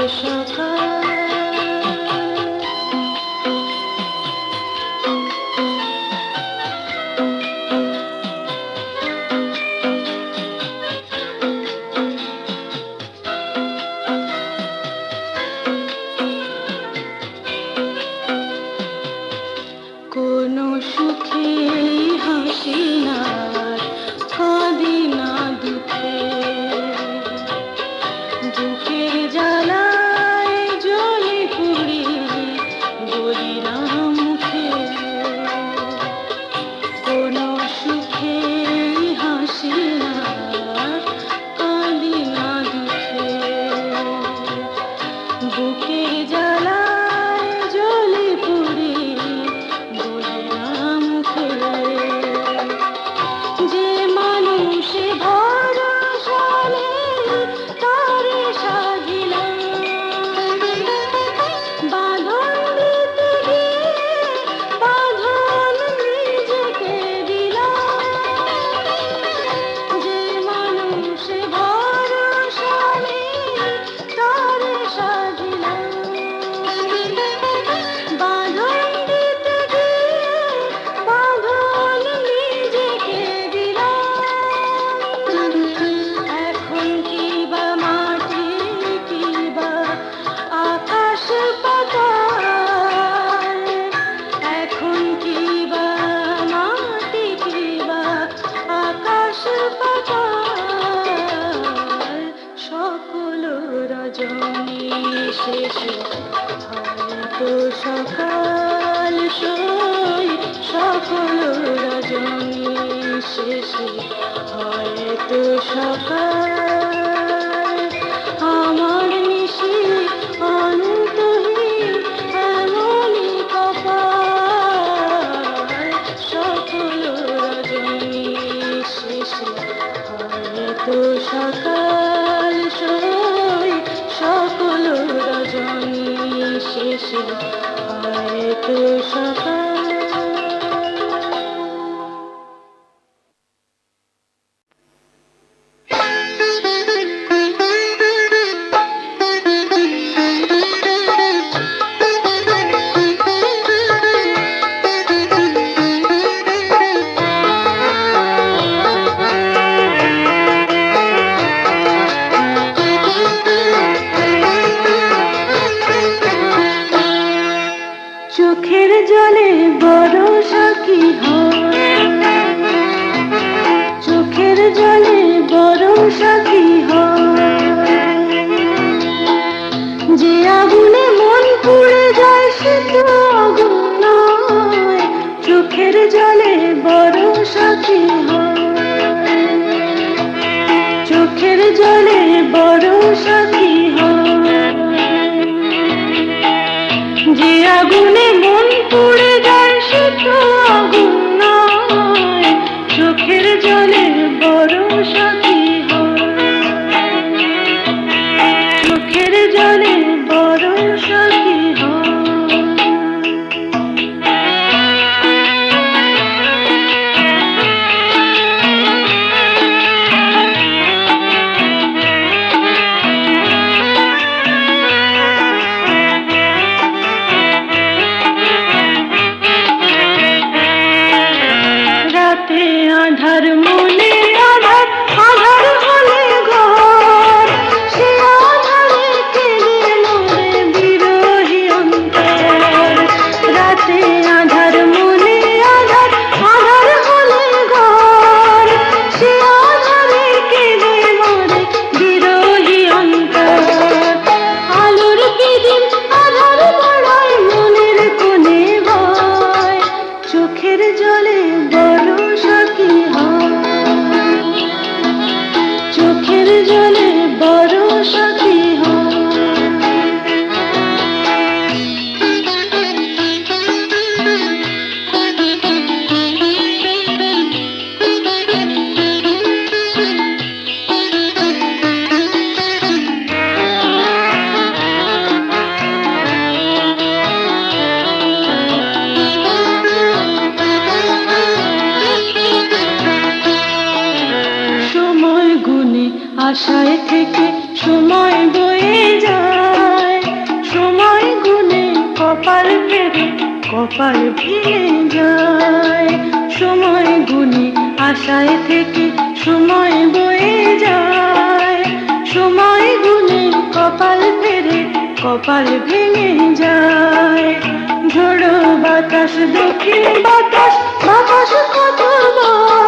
হয়তো সকাল সই সকল রজনী শেষে হয়তো সকাল। আমার নিশি অনন্তহীন সকল রজনী শেষে হয়তো সকাল সই সকল রজনী শেষ Hare Krishna. আশায় থেকে সময় বয়ে যায়। সময় গুনে কপাল পেরে কপাল ভেঙে যায়। সময় গুনে আশায় থেকে সময় বয়ে যায়। সময় গুনে কপাল পেরে কপাল ভেঙে যায়। ঝোড়ো বাতাস, দক্ষিণ বাতাস বাতাস কত বড়